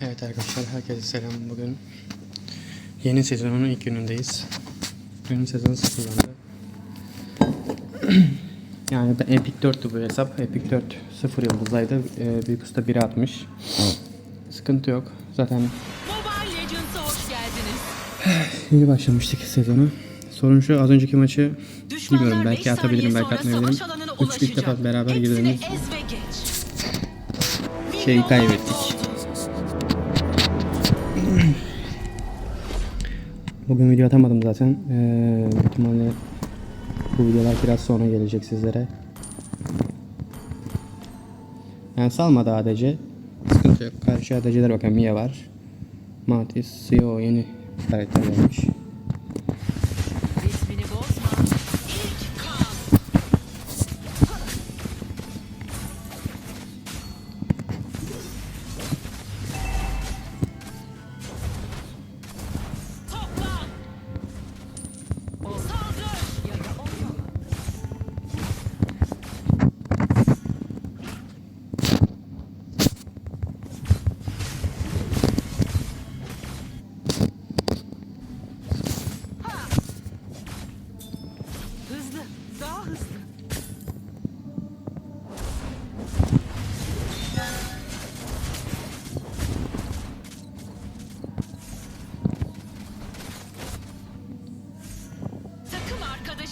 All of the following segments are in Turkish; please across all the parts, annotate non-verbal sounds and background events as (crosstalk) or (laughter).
Evet arkadaşlar herkese selam. Bugün yeni sezonun ilk günündeyiz. Bugün sezon sıfırlandı. (clears throat) yani ben Epic 4'tü bu hesap. Epic 4 sıfır yıldızdaydı. Ee, Büyük Usta 1'e atmış. Sıkıntı yok. Zaten iyi (sighs) başlamıştık sezonu. Sorun şu az önceki maçı Düşmanlar bilmiyorum belki atabilirim belki atmayabilirim. savaş alanına Üç ilk defa beraber girdiğimiz şeyi kaybettik. Bugün video atamadım zaten. Ee, bu videolar biraz sonra gelecek sizlere. Yani salmadı ADC. Sıkıntı yok. Karşı ADC'ler bakın Mia var. Matis, Sio yeni karakter gelmiş.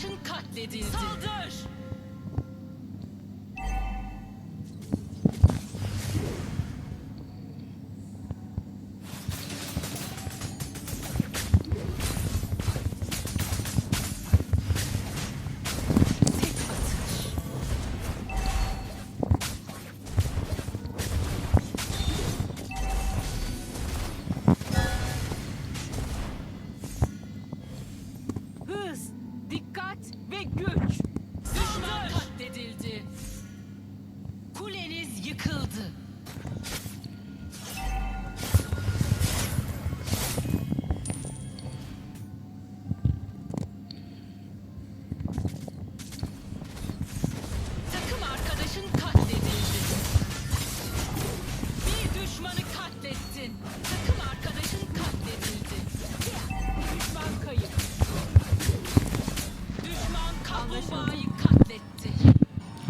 Arkadaşın katledildi. Saldır!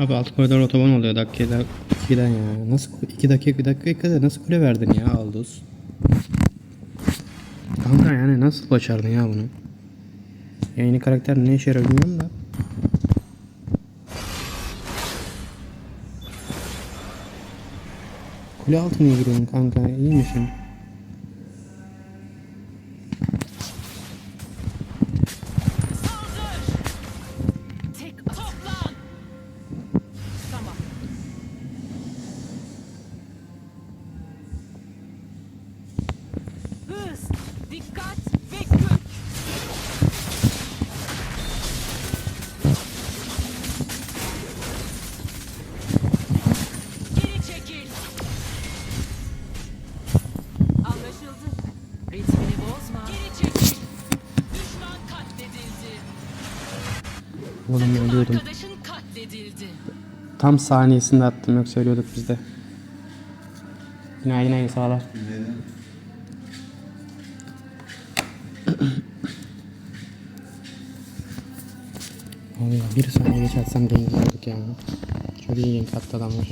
Abi alt koridor otoban oluyor dakikada 2'den ya. Nasıl 2 dakika 1 dakikada nasıl kule verdin ya Aldous? Kanka yani nasıl başardın ya bunu? Yeni karakter ne işe yarıyor bilmiyorum da. Kule altına giriyorsun kanka iyi misin? Tam saniyesinde attım yok söylüyorduk biz de. Günaydın aynı sağlar. Vallahi bir saniye geç atsam gank alırdık ya. Çok iyi gank attı adamlar.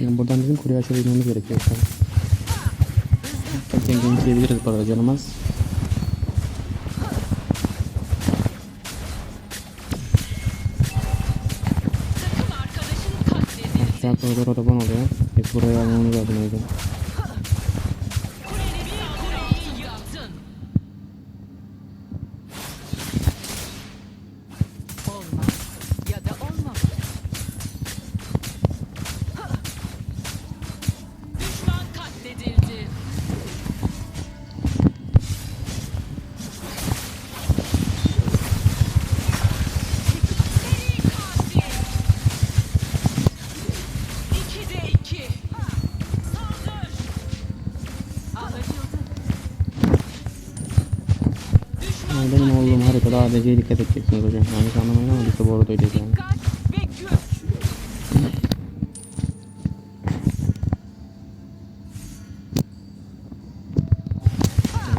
Yani buradan bizim kuruyu açabilmemiz gerekiyor şu an. Zaten gank yiyebiliriz bu arada canımaz. Takım arkadaşın katledildi. Şu an koridor otoban oluyor. Biz buraya almamız lazım o yüzden. ADC'ye dikkat edeceksiniz hocam. Yanlış anlamayın ama biz de bu arada öyleyiz yani. Dikkat ve güç.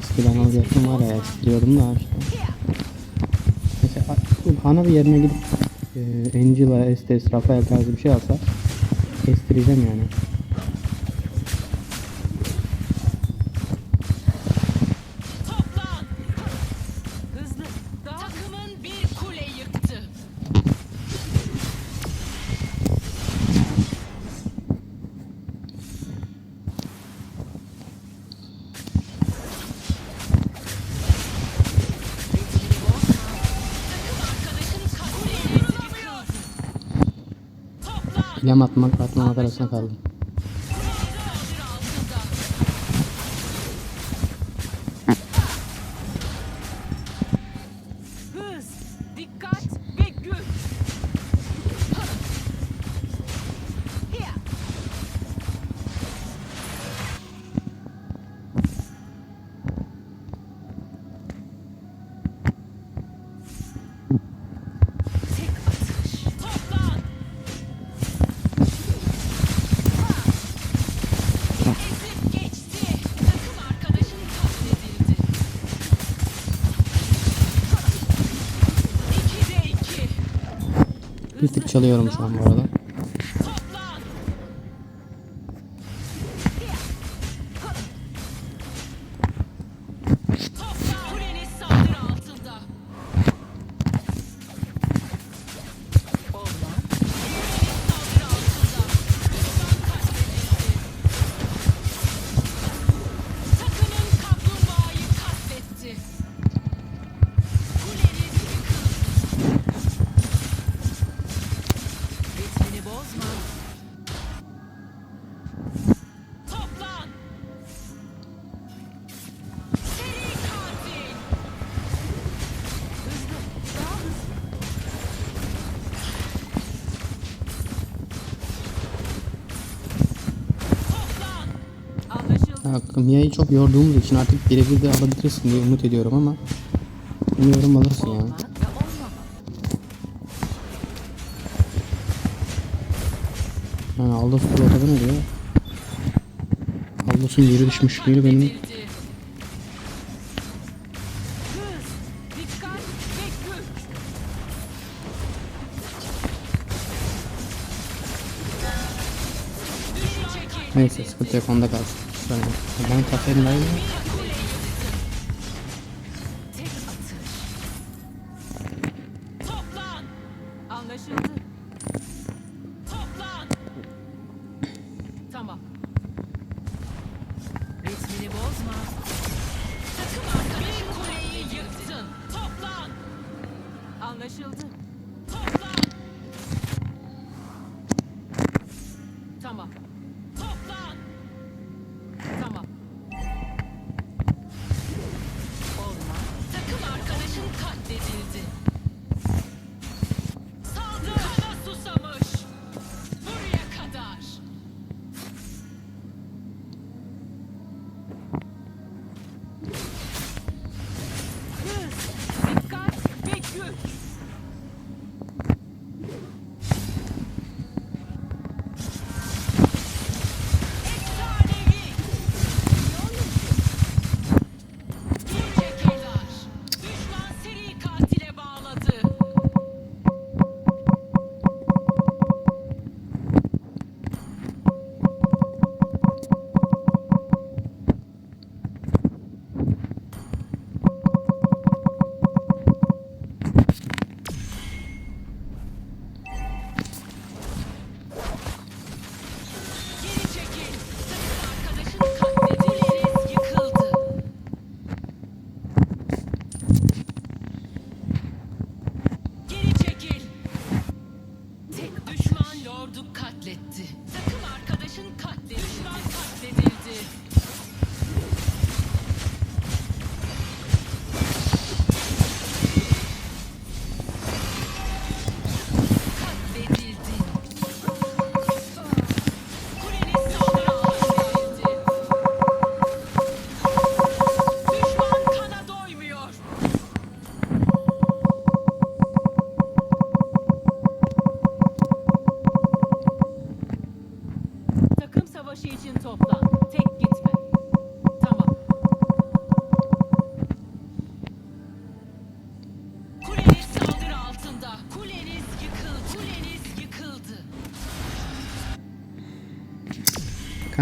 Eskiden alacaktım var ya estiriyordum da işte. Mesela Hana bir yerine gidip e, Angela, Estes, Rafael tarzı bir şey alsa estireceğim yani. İlham atmak atmamak arasında kaldım. Çalıyorum şu an bu arada. Mia'yı çok yorduğumuz için artık birebir de alabilirsin diye umut ediyorum ama umuyorum alırsın ya. Olmak ve olmamak. Yani Aldos bu ortada ne diyor? Aldos'un yeri düşmüş biri benim. Neyse sıkıntı yok onda kalsın. Sonra ben kafein var mı?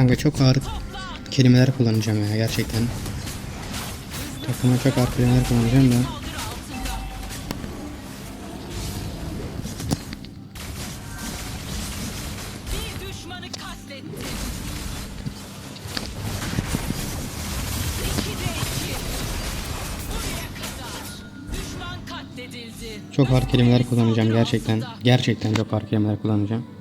Kanka çok ağır kelimeler kullanacağım ya gerçekten. Takıma çok ağır kelimeler kullanacağım da. Çok ağır kelimeler kullanacağım gerçekten. Gerçekten çok ağır kelimeler kullanacağım.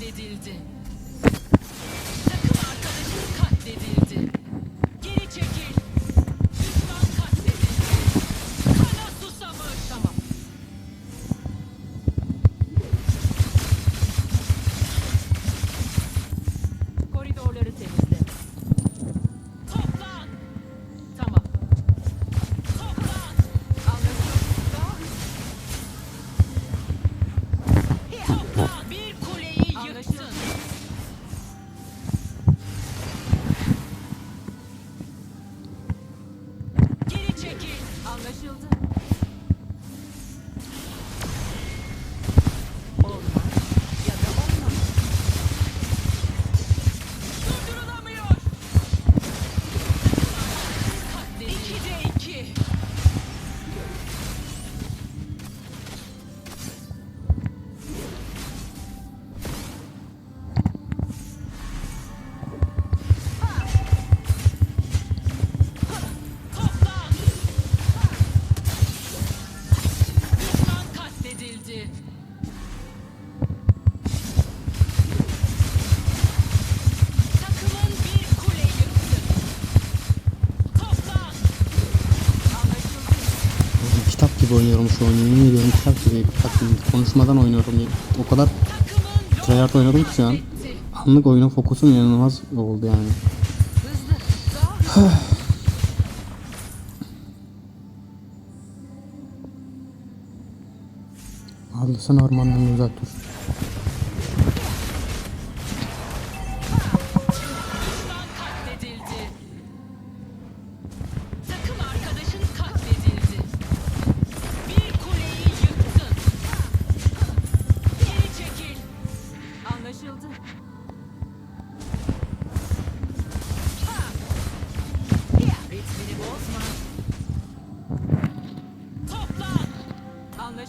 Katledildi. Oynuyorum şu oyunu. Yemin ediyorum kitap gibi. Bak, konuşmadan oynuyorum. O kadar tryhard oynadım ki şu an. Anlık oyuna fokusum inanılmaz oldu yani. (sighs) Abi sen ormandan uzak dur.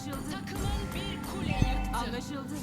Anlaşıldı. Takımın bir kule yıktı. Anlaşıldı.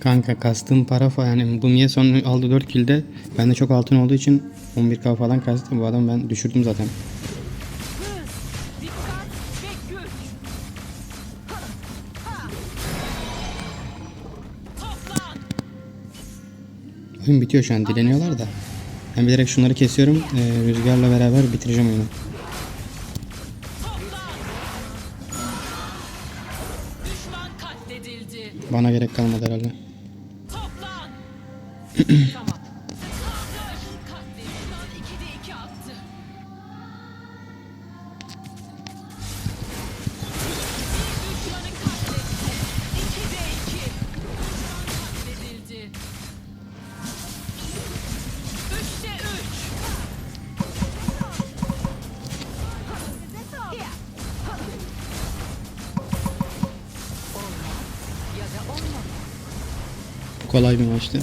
Kanka kastığım para falan yani bu niye son aldı 4 kilde bende çok altın olduğu için 11k falan kastı bu adam ben düşürdüm zaten. Oyun bitiyor şu an dileniyorlar da. Ben bilerek şunları kesiyorum ee, rüzgarla beraber bitireceğim oyunu. Bana gerek kalmadı herhalde. (clears throat) Kolay bir maçtı.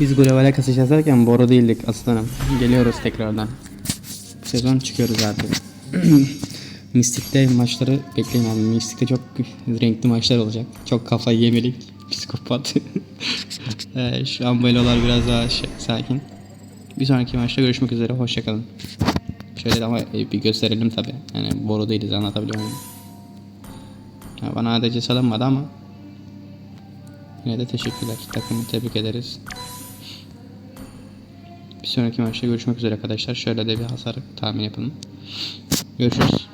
Biz globale kasış yazarken boru değildik aslanım. Geliyoruz tekrardan. Sezon çıkıyoruz artık. (clears throat) Mystic'te maçları bekleyin abi. Mystic'te çok renkli maçlar olacak. Çok kafayı yemelik. Psikopat. (laughs) Ee, şu an olar biraz daha şey, sakin. Bir sonraki maçta görüşmek üzere. Hoşçakalın. Şöyle de ama e, bir gösterelim tabi. Yani boru değiliz anlatabiliyor muyum? Ya bana ADC salınmadı ama Yine de teşekkürler. Takımı tebrik ederiz. Bir sonraki maçta görüşmek üzere arkadaşlar. Şöyle de bir hasar tahmin yapalım. Görüşürüz.